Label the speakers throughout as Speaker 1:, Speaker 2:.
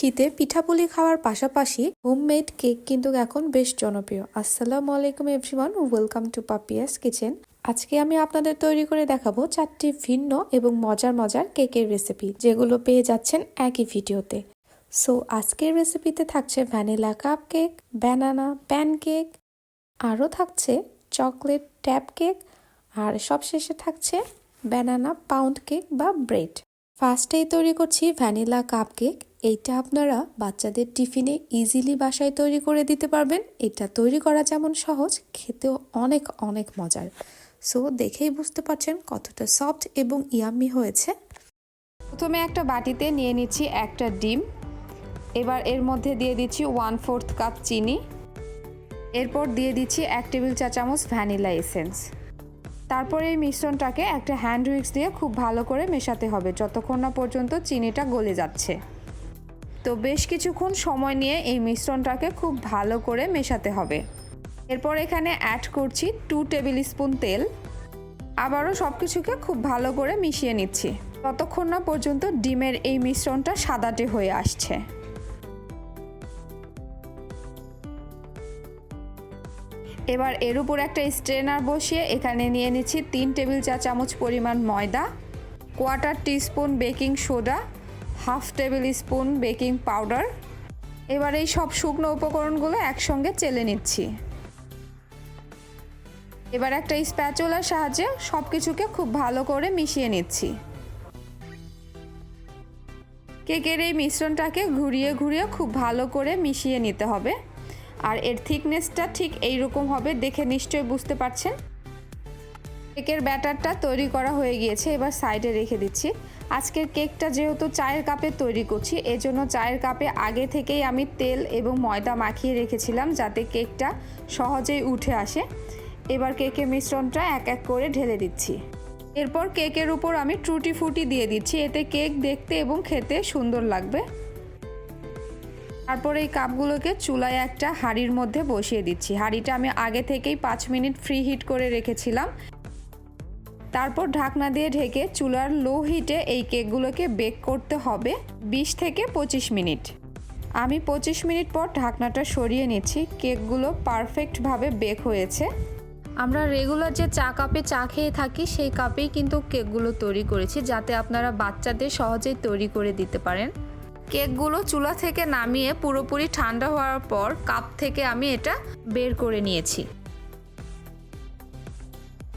Speaker 1: শীতে পিঠাপুলি খাওয়ার পাশাপাশি হোমমেড কেক কিন্তু এখন বেশ জনপ্রিয়। আসসালামু আলাইকুম everyone, welcome to Papiya's kitchen. আজকে আমি আপনাদের তৈরি করে দেখাবো চারটি ভিন্ন এবং মজার মজার কেকের রেসিপি, যেগুলো পেয়ে যাচ্ছেন একই ভিডিওতে। সো, আজকের রেসিপিতে থাকছে vanilla cup cake banana pan cake আরও থাকছে চকলেট ট্যাপ কেক, আর সবশেষে থাকছে ব্যানানা পাউন্ড কেক বা ব্রেড। ফার্স্টেই তৈরি করছি ভ্যানিলা কাপ কেক এইটা আপনারা বাচ্চাদের টিফিনে ইজিলি বাসায় তৈরি করে দিতে পারবেন। এটা তৈরি করা যেমন সহজ, খেতেও অনেক অনেক মজার। সো দেখেই বুঝতে পারছেন কতটা সফট এবং ইয়াম্মি হয়েছে।
Speaker 2: প্রথমে একটা বাটিতে নিয়ে নিচ্ছি একটা ডিম। এবার এর মধ্যে দিয়ে দিচ্ছি ওয়ান ফোর্থ কাপ চিনি। এরপর দিয়ে দিচ্ছি এক টেবিল চা চামচ ভ্যানিলা এসেন্স। তারপরে এই মিশ্রণটাকে একটা হ্যান্ড উইক্স দিয়ে খুব ভালো করে মেশাতে হবে, যতক্ষণ না পর্যন্ত চিনিটা গলে যাচ্ছে। তো বেশ কিছুক্ষণ সময় নিয়ে এই মিশ্রণটাকে খুব ভালো করে মেশাতে হবে। এরপর এখানে অ্যাড করছি টু টেবিল স্পুন তেল। আবারও সব কিছুকে খুব ভালো করে মিশিয়ে নিচ্ছি। ততক্ষণ না পর্যন্ত ডিমের এই মিশ্রণটা সাদাটে হয়ে আসছে। এবার এর উপর একটা স্ট্রেনার বসিয়ে এখানে নিয়ে নিচ্ছি তিন টেবিল চা চামচ পরিমাণ ময়দা, quarter teaspoon baking soda, half tablespoon baking powder. এবার এই সব শুকনো উপকরণগুলো একসঙ্গে চেলে নিচ্ছি। এবার একটা স্প্যাচুলার সাহায্যে সব কিছুকে খুব ভালো করে মিশিয়ে নিচ্ছি। কেকের এই মিশ্রণটাকে ঘুরিয়ে ঘুরিয়ে খুব ভালো করে মিশিয়ে নিতে হবে। আর এর থিকনেসটা ঠিক এই রকম হবে, দেখে নিশ্চয়ই বুঝতে পারছেন? কেকের ব্যাটারটা তৈরি করা হয়ে গিয়েছে, এবার সাইডে রেখে দিচ্ছি। আজকের কেকটা যেহেতু চায়ের কাপে তৈরি করছি, এজন্য চায়ের কাপে আগে থেকেই আমি তেল এবং ময়দা মাখিয়ে রেখেছিলাম যাতে কেকটা সহজেই উঠে আসে। এবার কেকের মিশ্রণটা এক এক করে ঢেলে দিচ্ছি। এরপর কেকের উপর আমি ট্রুটি ফুটি দিয়ে দিচ্ছি, এতে কেক দেখতে এবং খেতে সুন্দর লাগবে। তারপর এই কাপগুলোকে চুলায় একটা হাঁড়ির মধ্যে বসিয়ে দিচ্ছি। হাঁড়িটা আমি আগে থেকেই পাঁচ মিনিট ফ্রি হিট করে রেখেছিলাম। তারপর ঢাকনা দিয়ে ঢেকে চুলার লো হিটে এই কেকগুলোকে বেক করতে হবে বিশ থেকে পঁচিশ মিনিট। আমি পঁচিশ মিনিট পর ঢাকনাটা সরিয়ে নিচ্ছি। কেকগুলো পারফেক্টভাবে বেক হয়েছে।
Speaker 1: আমরা রেগুলার যে চা কাপে চা খেয়ে থাকি, সেই কাপেই কিন্তু কেকগুলো তৈরি করেছি, যাতে আপনারা বাচ্চাদের সহজেই তৈরি করে দিতে পারেন। কেকগুলো চুলা থেকে নামিয়ে পুরোপুরি ঠান্ডা হওয়ার পর কাপ থেকে আমি এটা বের করে নিয়েছি।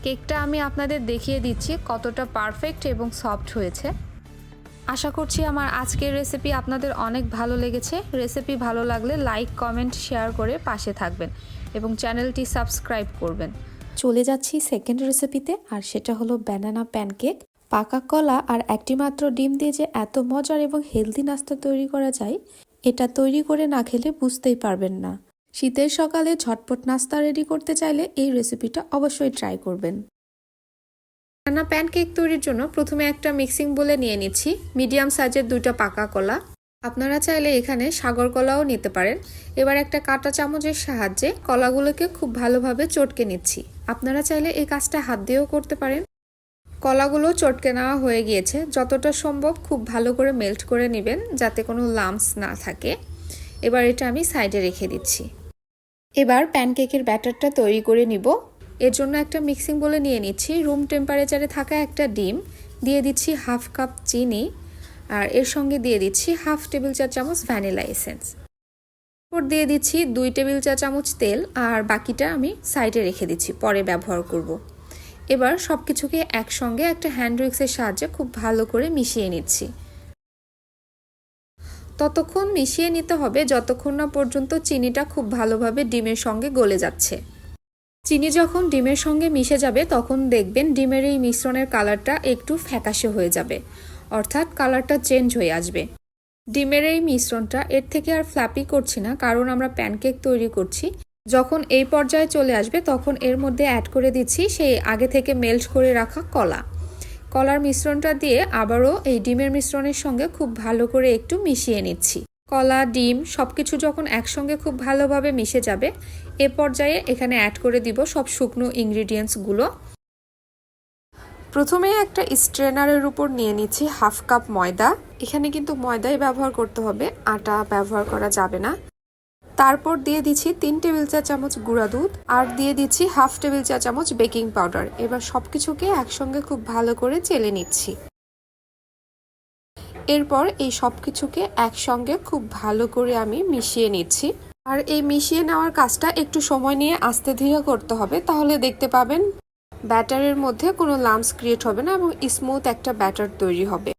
Speaker 1: কেকটা আমি আপনাদের দেখিয়ে দিচ্ছি কতটা পারফেক্ট এবং সফট হয়েছে। আশা করছি আমার আজকের রেসিপি আপনাদের অনেক ভালো লেগেছে। রেসিপি ভালো লাগলে লাইক, কমেন্ট, শেয়ার করে পাশে থাকবেন এবং চ্যানেলটি সাবস্ক্রাইব করবেন। চলে যাচ্ছি সেকেন্ড রেসিপিতে আর সেটা হলো ব্যানানা প্যানকেক পাকা কলা আর একটি মাত্র ডিম দিয়ে যে এত মজার এবং হেলদি নাস্তা তৈরি করা যায়, এটা তৈরি করে না খেলে বুঝতেই পারবেন না। শীতের সকালে ঝটপট নাস্তা রেডি করতে চাইলে এই রেসিপিটা অবশ্যই ট্রাই করবেন। ব্যানানা প্যানকেক তৈরির জন্য প্রথমে একটা মিক্সিং বলে নিয়ে নিচ্ছি। মিডিয়াম সাইজের দুইটা পাকা কলা। আপনারা চাইলে এখানে সাগর কলাও নিতে পারেন। এবার একটা কাঁটা চামচের সাহায্যে কলাগুলোকে খুব ভালোভাবে চটকে নিচ্ছি। আপনারা চাইলে এই কাজটা হাত দিয়েও করতে পারেন। কলাগুলো চটকে নেওয়া হয়ে গিয়েছে। যতটা সম্ভব খুব ভালো করে মেল্ট করে নেবেন যাতে কোনো লাম্পস না থাকে। এবার এটা আমি সাইডে রেখে দিচ্ছি। এবার প্যানকেকের ব্যাটারটা তৈরি করে নিব। এর জন্য একটা মিক্সিং বলে নিয়ে নিচ্ছি। রুম টেম্পারেচারে থাকা একটা ডিম। দিয়ে দিচ্ছি হাফ কাপ চিনি। আর এর সঙ্গে দিয়ে দিচ্ছি হাফ টেবিল চা চামচ ভ্যানিলা এসেন্স এরপর দিয়ে দিচ্ছি দুই টেবিল চা চামচ তেল। আর বাকিটা আমি সাইডে রেখে দিচ্ছি। পরে ব্যবহার করব। এবার সব কিছুকে একসঙ্গে একটা হ্যান্ড উইক্সের সাহায্যে খুব ভালো করে মিশিয়ে নিচ্ছি। ততক্ষণ মিশিয়ে নিতে হবে যতক্ষণ না পর্যন্ত চিনিটা খুব ভালোভাবে ডিমের সঙ্গে গলে যাচ্ছে। চিনি যখন ডিমের সঙ্গে মিশে যাবে, তখন দেখবেন ডিমের এই মিশ্রণের কালারটা একটু ফ্যাকাশে হয়ে যাবে, অর্থাৎ কালারটা চেঞ্জ হয়ে আসবে। ডিমের এই মিশ্রণটা এর থেকে আর ফ্ল্যাপি করছি না, কারণ আমরা প্যানকেক তৈরি করছি। যখন এই পর্যায়ে চলে আসবে, তখন এর মধ্যে অ্যাড করে দিচ্ছি সেই আগে থেকে মেল্ট করে রাখা কলা। কলার মিশ্রণটা দিয়ে আবারও এই ডিমের মিশ্রণের সঙ্গে খুব ভালো করে একটু মিশিয়ে নিচ্ছি। কলা, ডিম সব কিছু যখন একসঙ্গে খুব ভালোভাবে মিশে যাবে, এ পর্যায়ে এখানে অ্যাড করে দিব সব শুকনো ইনগ্রিডিয়েন্টসগুলো
Speaker 2: প্রথমে একটা স্ট্রেনারের উপর নিয়ে নিচ্ছি হাফ কাপ ময়দা। এখানে কিন্তু ময়দাই ব্যবহার করতে হবে, আটা ব্যবহার করা যাবে না। তারপর দিয়ে দিচ্ছি তিন টেবিল চা চামচ গুঁড়া দুধ আর দিয়ে দিচ্ছি হাফ টেবিল চা চামচ বেকিং পাউডার। এবার সব কিছুকে একসঙ্গে খুব ভালো করে চেলে নিচ্ছি। এরপর এই সব কিছুকে একসঙ্গে খুব ভালো করে আমি মিশিয়ে নিচ্ছি। আর এই মিশিয়ে নেওয়ার কাজটা একটু সময় নিয়ে আস্তে ধীরে করতে হবে, তাহলে দেখতে পাবেন ব্যাটারের মধ্যে কোনো লামস ক্রিয়েট হবে না এবং স্মুথ একটা ব্যাটার তৈরি হবে।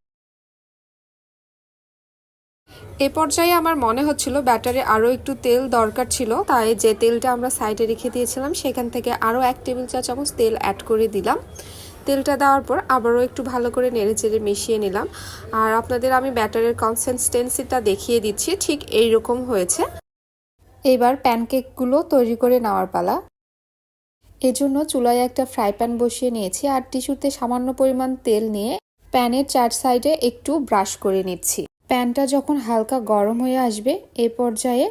Speaker 2: এ পর্যায়ে আমার মনে হচ্ছিল ব্যাটারে আরও একটু তেল দরকার ছিল, তাই যে তেলটা আমরা সাইডে রেখে দিয়েছিলাম, সেখান থেকে আরও এক টেবিল চা চামচ তেল অ্যাড করে দিলাম। তেলটা দেওয়ার পর আবারও একটু ভালো করে নেড়ে চেড়ে মিশিয়ে নিলাম। আর আপনাদের আমি ব্যাটারের কনসিস্টেন্সিটা দেখিয়ে দিচ্ছি, ঠিক এই রকম হয়েছে।
Speaker 1: এবার প্যানকেকগুলো তৈরি করে নেওয়ার পালা। এজন্য চুলায় একটা ফ্রাই প্যান বসিয়ে নিয়েছি, আর টিস্যুতে সামান্য পরিমাণ তেল নিয়ে প্যানের চার সাইডে একটু ব্রাশ করে নিচ্ছি। প্যানটা যখন হালকা গরম হয়ে আসবে, এ পর্যায়ে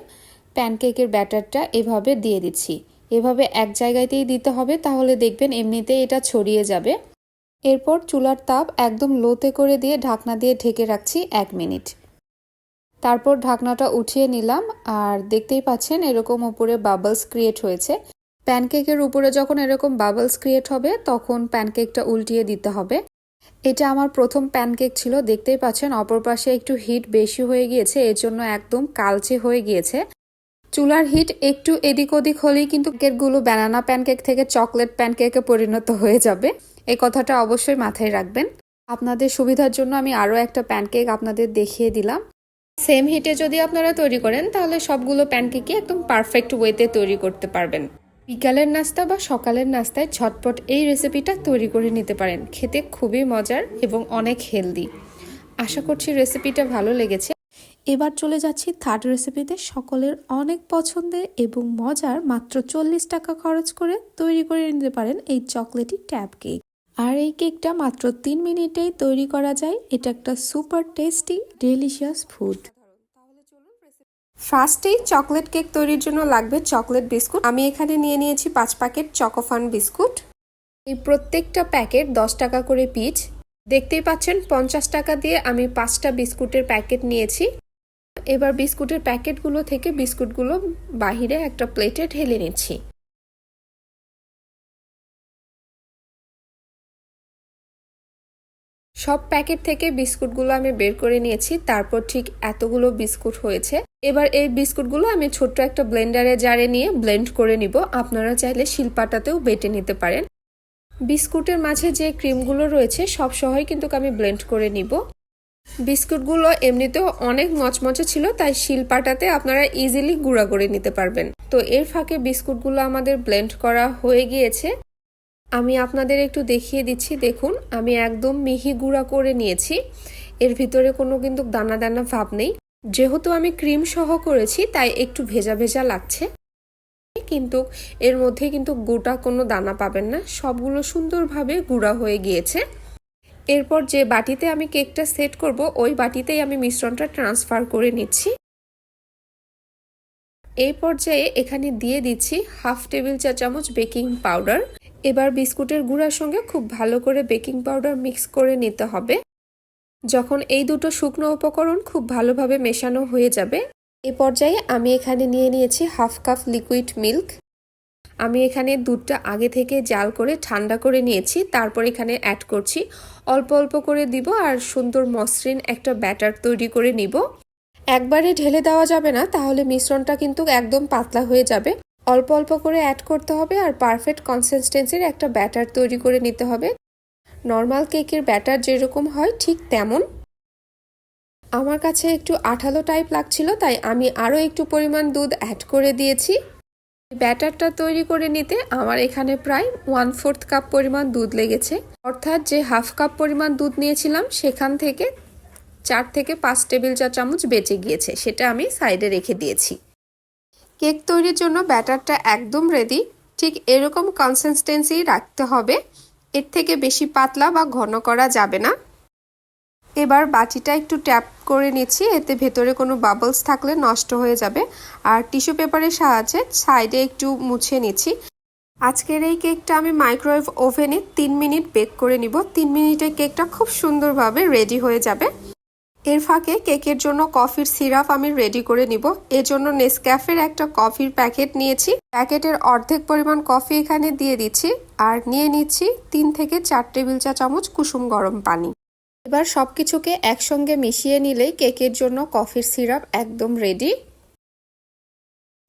Speaker 1: প্যানকেকের ব্যাটারটা এভাবে দিয়ে দিচ্ছি। এভাবে এক জায়গাতেই দিতে হবে, তাহলে দেখবেন এমনিতেই এটা ছড়িয়ে যাবে। এরপর চুলার তাপ একদম লোতে করে দিয়ে ঢাকনা দিয়ে ঢেকে রাখছি এক মিনিট। তারপর ঢাকনাটা উঠিয়ে নিলাম, আর দেখতেই পাচ্ছেন এরকম উপরে বাবলস ক্রিয়েট হয়েছে। প্যানকেকের উপরে যখন এরকম বাবলস ক্রিয়েট হবে, তখন প্যানকেকটা উল্টিয়ে দিতে হবে। এটা আমার প্রথম প্যানকেক ছিল, দেখতেই পাচ্ছেন অপর পাশে একটু হিট বেশি হয়ে গিয়েছে, এর জন্য একদম কালচে হয়ে গিয়েছে। চুলার হিট একটু এদিক ওদিক হলেই কিন্তু কেকগুলো ব্যানানা প্যানকেক থেকে চকলেট প্যানকেকে পরিণত হয়ে যাবে। এই কথাটা অবশ্যই মাথায় রাখবেন। আপনাদের সুবিধার জন্য আমি আরও একটা প্যানকেক আপনাদের দেখিয়ে দিলাম। সেম হিটে যদি আপনারা তৈরি করেন, তাহলে সবগুলো প্যানকেকই একদম পারফেক্ট ওয়েতে তৈরি করতে পারবেন। বিকালের নাস্তা বা সকালের নাস্তায় ঝটপট এই রেসিপিটা তৈরি করে নিতে পারেন। খেতে খুবই মজার এবং অনেক হেলদি আশা করছি রেসিপিটা ভালো লেগেছে। এবার চলে যাচ্ছি থার্ড রেসিপিতে সকলের অনেক পছন্দের এবং মজার মাত্র চল্লিশ টাকা খরচ করে তৈরি করে নিতে পারেন এই চকলেটি ট্যাপ কেক আর এই কেকটা মাত্র তিন মিনিটেই তৈরি করা যায়। এটা একটা সুপার টেস্টি ডেলিশিয়াস ফুড
Speaker 2: ফার্স্টেই চকলেট কেক তৈরির জন্য লাগবে চকলেট বিস্কুট। আমি এখানে নিয়ে নিয়েছি পাঁচ প্যাকেট চকোফান বিস্কুট।
Speaker 1: এই প্রত্যেকটা প্যাকেট দশ টাকা করে পিচ। দেখতেই পাচ্ছেন, পঞ্চাশ টাকা দিয়ে আমি পাঁচটা বিস্কুটের প্যাকেট নিয়েছি। এবার বিস্কুটের প্যাকেটগুলো থেকে বিস্কুটগুলো বাহিরে একটা প্লেটে ঢেলে নিচ্ছি। সব প্যাকেট থেকে বিস্কুটগুলো আমি বের করে নিয়েছি, তারপর ঠিক এতগুলো বিস্কুট হয়েছে। এবার এই বিস্কুটগুলো আমি ছোট্ট একটা ব্লেন্ডারে জারে নিয়ে ব্লেন্ড করে নিব। আপনারা চাইলে শিলপাটাতেও বেটে নিতে পারেন। বিস্কুটের মাঝে যে ক্রিমগুলো রয়েছে, সব সহই কিন্তু আমি ব্লেন্ড করে নিব। বিস্কুটগুলো এমনিতেও অনেক মচমচে ছিল, তাই শিলপাটাতে আপনারা ইজিলি গুঁড়া করে নিতে পারবেন। তো এর ফাঁকে বিস্কুটগুলো আমাদের ব্লেন্ড করা হয়ে গিয়েছে। আমি আপনাদের একটু দেখিয়ে দিচ্ছি, দেখুন, আমি একদম মিহি গুঁড়া করে নিয়েছি। এর ভিতরে কোনো কিন্তু দানা দানা ভাব নেই। যেহেতু আমি ক্রিম সহ করেছি, তাই একটু ভেজা ভেজা লাগছে। কিন্তু এর মধ্যে কিন্তু গোটা কোনো দানা পাবেন না। সবগুলো সুন্দরভাবে গুঁড়া হয়ে গিয়েছে। এরপর যে বাটিতে আমি কেকটা সেট করব, ওই বাটিতেই আমি মিশ্রণটা ট্রান্সফার করে নিচ্ছি। এই পর্যায়ে এখানে দিয়ে দিচ্ছি হাফ টেবিল চা চামচ বেকিং পাউডার। এবার বিস্কুটের গুঁড়ার সঙ্গে খুব ভালো করে বেকিং পাউডার মিক্স করে নিতে হবে। যখন এই দুটো শুকনো উপকরণ খুব ভালোভাবে মেশানো হয়ে যাবে, এ পর্যায়ে আমি এখানে নিয়ে নিয়েছি হাফ কাপ লিকুইড মিল্ক। আমি এখানে দুধটা আগে থেকে জাল করে ঠান্ডা করে নিয়েছি, তারপর এখানে অ্যাড করছি। অল্প অল্প করে দিব আর সুন্দর মসৃণ একটা ব্যাটার তৈরি করে নিব। একবারে ঢেলে দেওয়া যাবে না, তাহলে মিশ্রণটা কিন্তু একদম পাতলা হয়ে যাবে। অল্প অল্প করে অ্যাড করতে হবে আর পারফেক্ট কনসিস্টেন্সির একটা ব্যাটার তৈরি করে নিতে হবে। নর্মাল কেকের ব্যাটার যেরকম হয় ঠিক তেমন। আমার কাছে একটু আঠালো টাইপ লাগছিল, তাই আমি আরও একটু পরিমাণ দুধ অ্যাড করে দিয়েছি। ব্যাটারটা তৈরি করে নিতে আমার এখানে প্রায় ওয়ান ফোর্থ কাপ পরিমাণ দুধ লেগেছে। অর্থাৎ যে হাফ কাপ পরিমাণ দুধ নিয়েছিলাম, সেখান থেকে চার থেকে পাঁচ টেবিল চা চামচ বেঁচে গিয়েছে, সেটা আমি সাইডে রেখে দিয়েছি।
Speaker 2: কেক তৈরির জন্য ব্যাটারটা একদম রেডি ঠিক এরকম কনসিস্টেন্সি রাখতে হবে। এর থেকে বেশি পাতলা বা ঘন করা যাবে না। এবার বাটিটা একটু ট্যাপ করে নিচ্ছি, এতে ভেতরে কোনো বাবলস থাকলে নষ্ট হয়ে যাবে। আর টিস্যু পেপারের সাহায্যে সাইডে একটু মুছে নিচ্ছি।
Speaker 3: আজকের এই কেকটা আমি মাইক্রোওয়েভ ওভেনে তিন মিনিট বেক করে নিব। তিন মিনিটে কেকটা খুব সুন্দরভাবে রেডি হয়ে যাবে। এর ফাঁকে কেকের জন্য কফির সিরাপ আমি রেডি করে নিব। এর জন্য নেসক্যাফের একটা কফির প্যাকেট নিয়েছি। প্যাকেটের অর্ধেক পরিমাণ কফি এখানে দিয়ে দিচ্ছি আর নিয়ে নিচ্ছি তিন থেকে চার টেবিল চা চামচ কুসুম গরম পানি। এবার সব কিছুকে একসঙ্গে মিশিয়ে নিলেই কেকের জন্য কফির সিরাপ একদম রেডি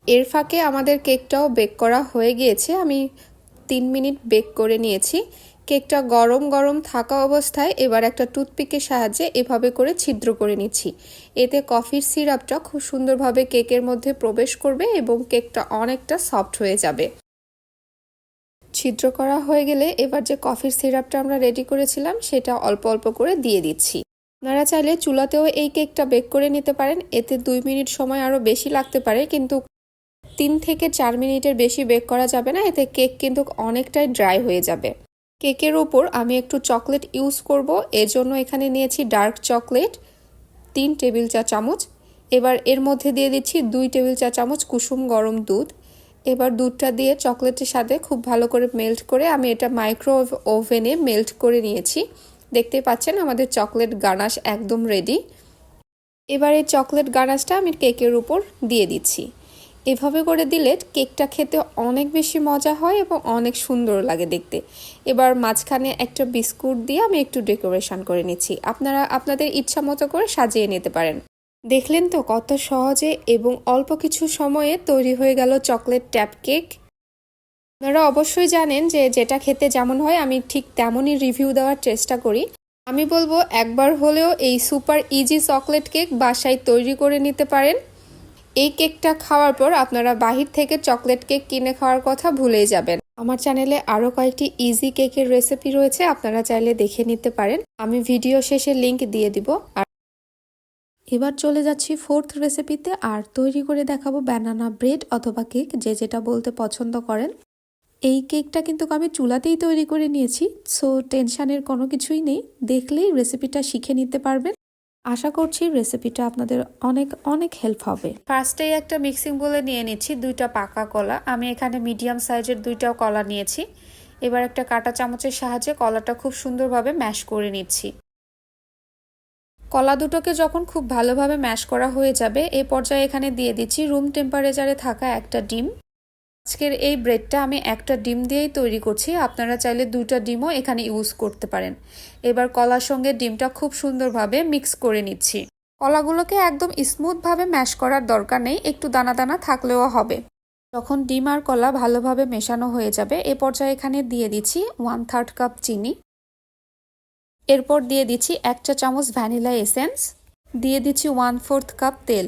Speaker 3: এর ফাঁকে আমাদের কেকটাও বেক করা হয়ে গিয়েছে। আমি তিন মিনিট বেক করে নিয়েছি। কেকটা গরম গরম থাকা অবস্থায় এবার একটা টুথপিকের সাহায্যে এভাবে করে ছিদ্র করে নিচ্ছি। এতে কফির সিরাপটা খুব সুন্দরভাবে কেকের মধ্যে প্রবেশ করবে এবং কেকটা অনেকটা সফট হয়ে যাবে। ছিদ্র করা হয়ে গেলে এবার যে কফির সিরাপটা আমরা রেডি করেছিলাম, সেটা অল্প অল্প করে দিয়ে দিচ্ছি। আপনারা চাইলে চুলাতেও এই কেকটা বেক করে নিতে পারেন। এতে দুই মিনিট সময় আরও বেশি লাগতে পারে, কিন্তু তিন থেকে চার মিনিটের বেশি বেক করা যাবে না। এতে কেক কিন্তু অনেকটাই ড্রাই হয়ে যাবে। কেকের ওপর আমি একটু চকলেট ইউজ করব। এজন্য এখানে নিয়েছি ডার্ক চকলেট, তিন টেবিল চা চামচ। এবার এর মধ্যে দিয়ে দিচ্ছি দুই টেবিল চা চামচ কুসুম গরম দুধ। এবার দুধটা দিয়ে চকলেটের সাথে খুব ভালো করে মেল্ট করে আমি এটা মাইক্রো ওভেনে মেল্ট করে নিয়েছি। দেখতে পাচ্ছেন আমাদের চকলেট গানাশ একদম রেডি। এবার এই চকলেট গানাশটা আমি কেকের উপর দিয়ে দিচ্ছি। এভাবে করে দিলে কেকটা খেতে অনেক বেশি মজা হয় এবং অনেক সুন্দর লাগে দেখতে। এবার মাঝখানে একটা বিস্কুট দিয়ে আমি একটু ডেকোরেশন করে নিচ্ছি। আপনারা আপনাদের ইচ্ছা মতো করে সাজিয়ে নিতে পারেন। দেখলেন তো কত সহজে এবং অল্প কিছু সময়ে তৈরি হয়ে গেল চকলেট ট্যাপ কেক। আপনারা অবশ্যই জানেন যে যেটা খেতে যেমন হয়, আমি ঠিক তেমনই রিভিউ দেওয়ার চেষ্টা করি। আমি বলব একবার হলেও এই সুপার ইজি চকলেট কেক বাসায় তৈরি করে নিতে পারেন। এই কেকটা খাওয়ার পর আপনারা বাহির থেকে চকলেট কেক কিনে খাওয়ার কথা ভুলেই যাবেন। আমার চ্যানেলে আরও কয়েকটি ইজি কেকের রেসিপি রয়েছে, আপনারা চাইলে দেখে নিতে পারেন। আমি ভিডিও শেষে লিংক দিয়ে দিব। আর
Speaker 1: এবার চলে যাচ্ছি ফোর্থ রেসিপিতে আর তৈরি করে দেখাবো ব্যানানা ব্রেড অথবা কেক যে যেটা বলতে পছন্দ করেন। এই কেকটা কিন্তু আমি চুলাতেই তৈরি করে নিয়েছি সো টেনশানের কোনো কিছুই নেই। দেখলেই রেসিপিটা শিখে নিতে পারবেন। আশা করছি রেসিপিটা আপনাদের অনেক অনেক হেল্প হবে। ফার্স্টেই একটা মিক্সিং বলে নিয়ে নিচ্ছি দুইটা পাকা কলা। আমি এখানে মিডিয়াম সাইজের দুইটা কলা নিয়েছি। এবার একটা কাটা চামচের সাহায্যে কলাটা খুব সুন্দরভাবে ম্যাশ করে নিচ্ছি। কলা দুটোকে যখন খুব ভালোভাবে ম্যাশ করা হয়ে যাবে এই পর্যায়ে এখানে দিয়ে দিচ্ছি রুম টেম্পারেচারে থাকা একটা ডিম। আজকের এই ব্রেডটা আমি একটা ডিম দিয়েই তৈরি করছি। আপনারা চাইলে দুইটা ডিমও এখানে ইউজ করতে পারেন। এবার কলার সঙ্গে ডিমটা খুব সুন্দরভাবে মিক্স করে নিচ্ছি। কলাগুলোকে একদম স্মুথভাবে ম্যাশ করার দরকার নেই, একটু দানা দানা থাকলেও হবে। যখন ডিম আর কলা ভালোভাবে মেশানো হয়ে যাবে, এ পর্যায়ে এখানে দিয়ে দিচ্ছি ওয়ান থার্ড কাপ চিনি। এরপর দিয়ে দিচ্ছি এক চা চামচ ভ্যানিলা এসেন্স। দিয়ে দিচ্ছি ওয়ান ফোর্থ কাপ তেল।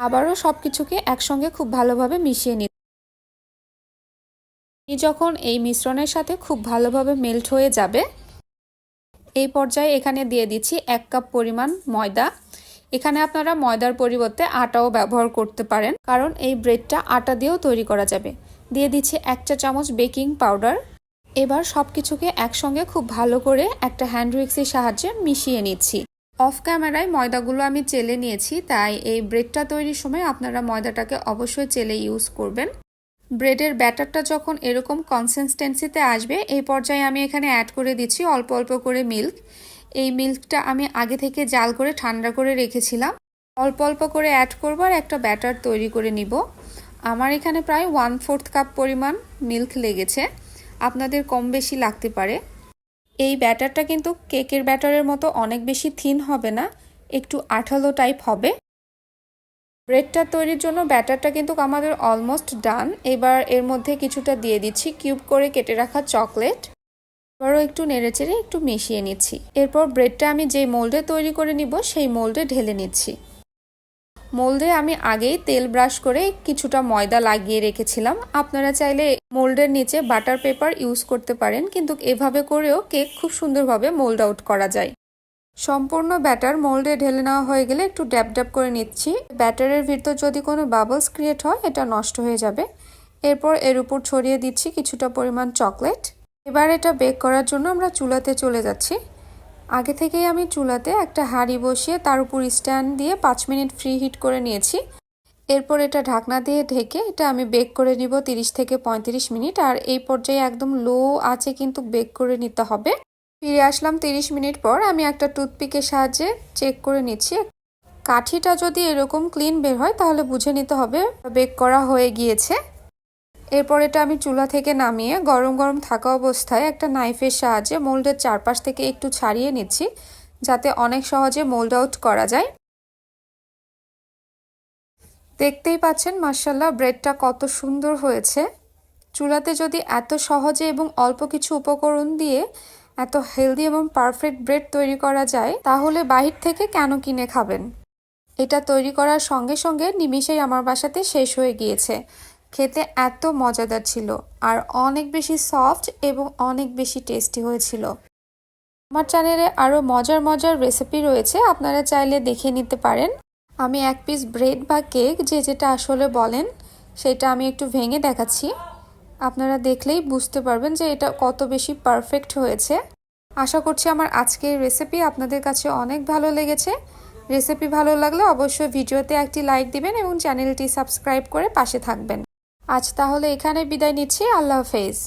Speaker 1: আবারও সব কিছুকে একসঙ্গে খুব ভালোভাবে মিশিয়ে নিচ্ছি যখন এই মিশ্রণের সাথে খুব ভালোভাবে মেল্ট হয়ে যাবে, এই পর্যায়ে এখানে দিয়ে দিচ্ছি এক কাপ পরিমাণ ময়দা। এখানে আপনারা ময়দার পরিবর্তে আটাও ব্যবহার করতে পারেন, কারণ এই ব্রেডটা আটা দিয়েও তৈরি করা যাবে। দিয়ে দিচ্ছি এক চা চামচ বেকিং পাউডার এবার সব কিছুকে একসঙ্গে খুব ভালো করে একটা হ্যান্ড উইক্সের সাহায্যে মিশিয়ে নিচ্ছি। অফ ক্যামেরায় ময়দাগুলো আমি চেলে নিয়েছি, তাই এই ব্রেডটা তৈরির সময় আপনারা ময়দাটাকে অবশ্যই চেলে ইউজ করবেন। ব্রেডের ব্যাটারটা যখন এরকম কনসিস্টেন্সিতে আসবে, এই পর্যায়ে আমি এখানে অ্যাড করে দিচ্ছি অল্প অল্প করে মিল্ক এই মিল্কটা আমি আগে থেকে জাল করে ঠান্ডা করে রেখেছিলাম। অল্প অল্প করে অ্যাড করব আর একটা ব্যাটার তৈরি করে নিব। আমার এখানে প্রায় ওয়ান ফোর্থ কাপ পরিমাণ মিল্ক লেগেছে। আপনাদের কম বেশি লাগতে পারে। এই ব্যাটারটা কিন্তু কেকের ব্যাটারের মতো অনেক বেশি থিন হবে না, একটু আঠালো টাইপ হবে। ব্রেডটা তৈরির জন্য ব্যাটারটা কিন্তু আমাদের অলমোস্ট ডান এবার এর মধ্যে কিছুটা দিয়ে দিচ্ছি কিউব করে কেটে রাখা চকলেট এবারও একটু নেড়েচেড়ে একটু মিশিয়ে নিচ্ছি। এরপর ব্রেডটা আমি যে মোল্ডে তৈরি করে নিব, সেই মোল্ডে ঢেলে নিচ্ছি। মোল্ডে আমি আগেই তেল ব্রাশ করে কিছুটা ময়দা লাগিয়ে রেখেছিলাম। আপনারা চাইলে মোল্ডের নিচে বাটার পেপার ইউজ করতে পারেন, কিন্তু এভাবে করেও কেক খুব সুন্দরভাবে মোল্ড আউট করা যায়। সম্পূর্ণ ব্যাটার মোল্ডে ঢেলে নেওয়া হয়ে গেলে একটু ড্যাপ ড্যাপ করে নিচ্ছি। ব্যাটারের ভিতর যদি কোনো বাবলস ক্রিয়েট হয়, এটা নষ্ট হয়ে যাবে। এরপর এর উপর ছড়িয়ে দিচ্ছি কিছুটা পরিমাণ চকলেট। এবার এটা বেক করার জন্য আমরা চুলাতে চলে যাচ্ছি। আগে থেকেই আমি চুলাতে একটা হাঁড়ি বসিয়ে তার উপর স্ট্যান্ড দিয়ে পাঁচ মিনিট ফ্রি হিট করে নিয়েছি।
Speaker 3: এরপর এটা ঢাকনা দিয়ে ঢেকে এটা আমি বেক করে নিব 30 থেকে 35 মিনিট। আর এই পর্যায়ে একদম লো আছে কিন্তু বেক করে নিতে হবে। ফিরে আসলাম 30 মিনিট পর। আমি একটা টুথপিকের সাহায্যে চেক করে নিচ্ছি। কাঠিটা যদি এরকম ক্লিন বের হয়, তাহলে বুঝে নিতে হবে বেক করা হয়ে গিয়েছে। এরপর এটা আমি চুলা থেকে নামিয়ে গরম গরম থাকা অবস্থায় একটা নাইফের সাহায্যে মোল্ডের চারপাশ থেকে একটু ছাড়িয়ে নিচ্ছি, যাতে অনেক সহজে মোল্ড আউট করা যায়। দেখতেই পাচ্ছেন মার্শাল্লাহ ব্রেডটা কত সুন্দর হয়েছে। চুলাতে যদি এত সহজে এবং অল্প কিছু উপকরণ দিয়ে এত হেলদি এবং পারফেক্ট ব্রেড তৈরি করা যায়, তাহলে বাহির থেকে কেন কিনে খাবেন? এটা তৈরি করার সঙ্গে সঙ্গে নিমিষেই আমার বাসাতে শেষ হয়ে গিয়েছে। খেতে এত মজাদার ছিল, আর অনেক বেশি সফট এবং অনেক বেশি টেস্টি হয়েছিল। আমার চ্যানেলে আরও মজার মজার রেসিপি রয়েছে, আপনারা চাইলে দেখে নিতে পারেন। আমি এক পিস ব্রেড বা কেক যে যেটা আসলে বলেন, সেটা আমি একটু ভেঙে দেখাচ্ছি। আপনারা দেখলেই বুঝতে পারবেন যে এটা কত বেশি পারফেক্ট হয়েছে। আশা করছি আমার আজকের রেসিপি আপনাদের কাছে অনেক ভালো লেগেছে। রেসিপি ভালো লাগলে অবশ্যই ভিডিওতে একটি লাইক দিবেন এবং চ্যানেলটি সাবস্ক্রাইব করে পাশে থাকবেন। আজ তাহলে এখানে বিদায় নিচ্ছি। আল্লাহ হাফেজ।